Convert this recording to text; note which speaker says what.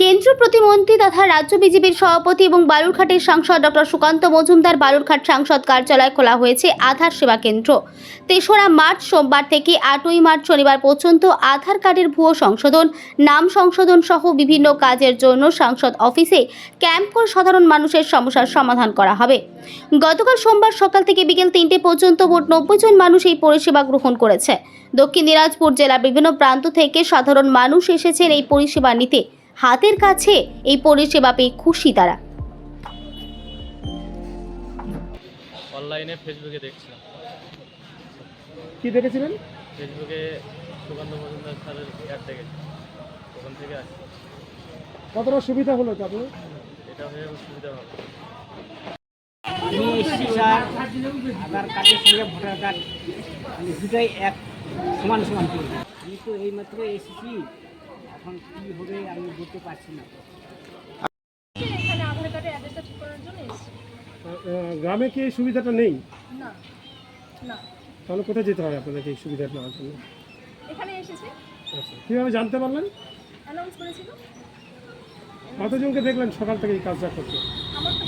Speaker 1: কেন্দ্রীয় প্রতিমন্ত্রী তথা রাজ্য বিজেপির সভাপতি এবং বালুরঘাটের সাংসদ ডক্টর সুকান্ত মজুমদার বালুরঘাট সাংসদ কার্যালয় খোলা হয়েছে আধার সেবা কেন্দ্র। তেসরা মার্চ সোমবার থেকে আটই মার্চ শনিবার পর্যন্ত আধার কার্ডের ভুয়ো সংশোধন, নাম সংশোধন সহ বিভিন্ন কাজের জন্য সাংসদ অফিসে ক্যাম্প করে সাধারণ মানুষের সমস্যার সমাধান করা হবে। গতকাল সোমবার সকাল থেকে বিকেল তিনটে পর্যন্ত মোট নব্বই জন মানুষ এই পরিষেবা গ্রহণ করেছে। দক্ষিণ দিনাজপুর জেলার বিভিন্ন প্রান্ত থেকে সাধারণ মানুষ এসেছেন এই পরিষেবা নিতে। হাতের কাছে এই পরিষেবা পেয়ে খুশি তারা।
Speaker 2: অনলাইনে ফেসবুকে দেখছিলাম।
Speaker 3: কি দেখেছিলেন?
Speaker 2: ফেসবুকে সুকান্ত মজুমদার স্যারের অ্যাড দেখেছি ওখান থেকে আসছি।
Speaker 3: কতটা সুবিধা হলো তাতে
Speaker 2: এটা হয়ে সুবিধা হবে
Speaker 4: আমি এসেছি স্যার আধার কার্ডের সঙ্গে ভোটার কার্ড মানে দুটাই এক সমান সমান আমি তো এইমাত্র এসেছি এখন কী হবে আমি বলতে পারছি না।
Speaker 5: এখানে আধার কার্ডের অ্যাড্রেসটা ঠিক করার জন্য এসেছি।
Speaker 3: গ্রামে কি এই সুবিধাটা নেই?
Speaker 5: না না।
Speaker 3: তাহলে কোথায় যেতে হবে আপনাদেরকে এই সুবিধা নেওয়ার জন্য?
Speaker 5: এখানে এসেছি।
Speaker 3: আচ্ছা কীভাবে জানতে পারলেন?
Speaker 5: অ্যানাউন্স করেছিল।
Speaker 3: কতজনকে দেখলেন সকাল থেকে এই কাজটা করতে?
Speaker 5: আমার তো